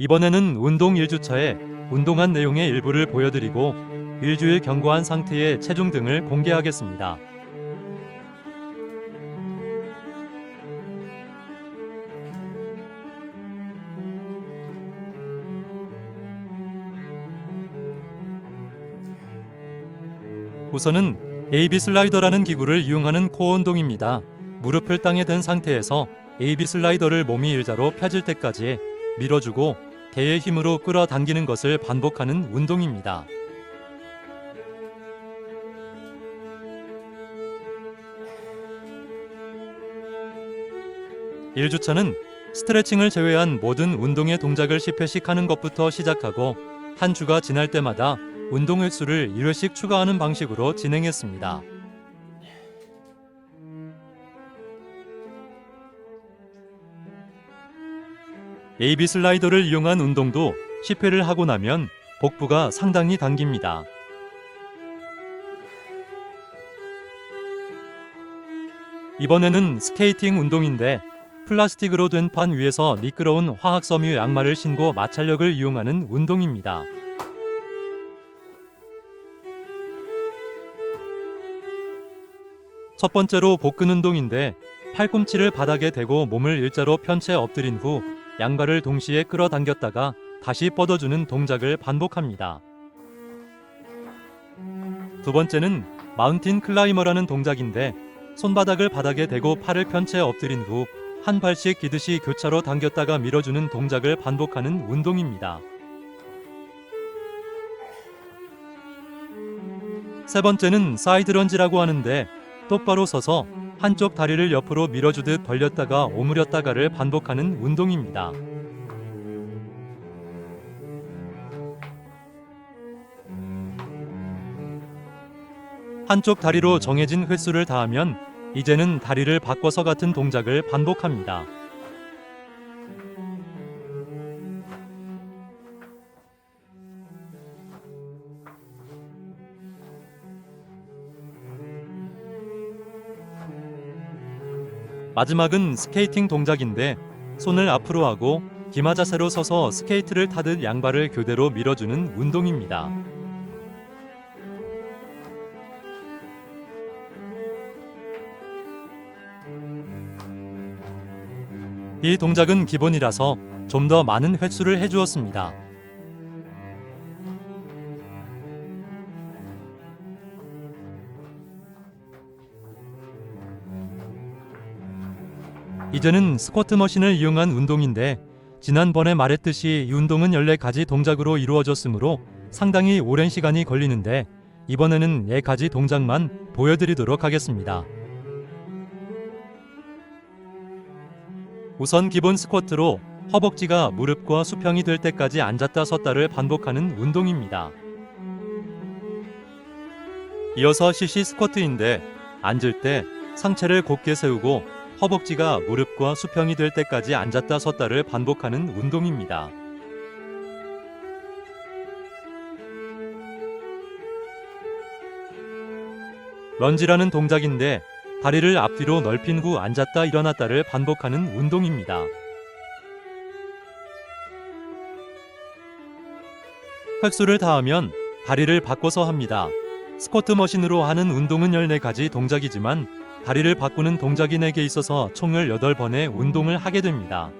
이번에는 운동 1주차에 운동한 내용의 일부를 보여드리고 일주일 경과한 상태의 체중 등을 공개하겠습니다. 우선은 AB 슬라이더라는 기구를 이용하는 코어 운동입니다. 무릎을 땅에 댄 상태에서 AB 슬라이더를 몸이 일자로 펴질 때까지 밀어주고 대의 힘으로 끌어당기는 것을 반복하는 운동입니다. 일주차는 스트레칭을 제외한 모든 운동의 동작을 10회씩 하는 것부터 시작하고 한 주가 지날 때마다 운동 횟수를 1회씩 추가하는 방식으로 진행했습니다. AB 슬라이더를 이용한 운동도 10회를 하고 나면 복부가 상당히 당깁니다. 이번에는 스케이팅 운동인데 플라스틱으로 된 판 위에서 미끄러운 화학 섬유 양말을 신고 마찰력을 이용하는 운동입니다. 첫 번째로 복근 운동인데 팔꿈치를 바닥에 대고 몸을 일자로 편채 엎드린 후 양발을 동시에 끌어당겼다가 다시 뻗어주는 동작을 반복합니다. 두 번째는 마운틴 클라이머라는 동작인데 손바닥을 바닥에 대고 팔을 편 채 엎드린 후 한 발씩 기듯이 교차로 당겼다가 밀어주는 동작을 반복하는 운동입니다. 세 번째는 사이드 런지라고 하는데 똑바로 서서 한쪽 다리를 옆으로 밀어주듯 벌렸다가 오므렸다가를 반복하는 운동입니다. 한쪽 다리로 정해진 횟수를 다하면 이제는 다리를 바꿔서 같은 동작을 반복합니다. 마지막은 스케이팅 동작인데 손을 앞으로 하고 기마 자세로 서서 스케이트를 타듯 양발을 교대로 밀어주는 운동입니다. 이 동작은 기본이라서 좀 더 많은 횟수를 해주었습니다. 이제는 스쿼트 머신을 이용한 운동인데 지난번에 말했듯이 이 운동은 14가지 동작으로 이루어졌으므로 상당히 오랜 시간이 걸리는데 이번에는 4가지 동작만 보여드리도록 하겠습니다. 우선 기본 스쿼트로 허벅지가 무릎과 수평이 될 때까지 앉았다 섰다를 반복하는 운동입니다. 이어서 CC 스쿼트인데 앉을 때 상체를 곧게 세우고 허벅지가 무릎과 수평이 될 때까지 앉았다 섰다를 반복하는 운동입니다. 런지라는 동작인데 다리를 앞뒤로 넓힌 후 앉았다 일어났다를 반복하는 운동입니다. 획수를 다하면 다리를 바꿔서 합니다. 스쿼트 머신으로 하는 운동은 14가지 동작이지만 다리를 바꾸는 4개 있어서 총 18번의 운동을 하게 됩니다.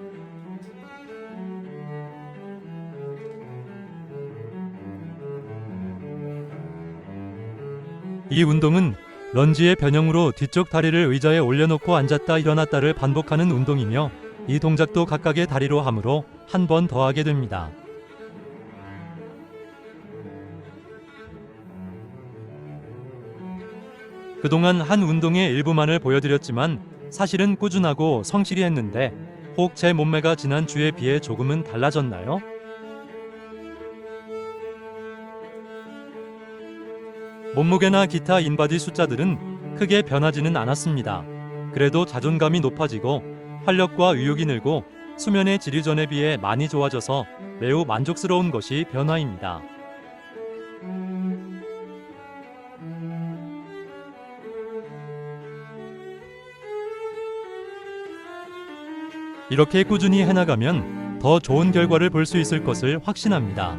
이 운동은 런지의 변형으로 뒤쪽 다리를 의자에 올려놓고 앉았다 일어났다를 반복하는 운동이며 이 동작도 각각의 다리로 하므로 한 번 더 하게 됩니다. 그동안 한 운동의 일부만을 보여드렸지만 사실은 꾸준하고 성실히 했는데 혹 제 몸매가 지난주에 비해 조금은 달라졌나요? 몸무게나 기타 인바디 숫자들은 크게 변하지는 않았습니다. 그래도 자존감이 높아지고 활력과 의욕이 늘고 수면의 질이 전에 비해 많이 좋아져서 매우 만족스러운 것이 변화입니다. 이렇게 꾸준히 해나가면 더 좋은 결과를 볼 수 있을 것을 확신합니다.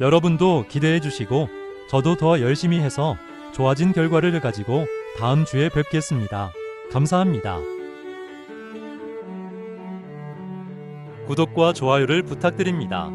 여러분도 기대해 주시고 저도 더 열심히 해서 좋아진 결과를 가지고 다음 주에 뵙겠습니다. 감사합니다. 구독과 좋아요를 부탁드립니다.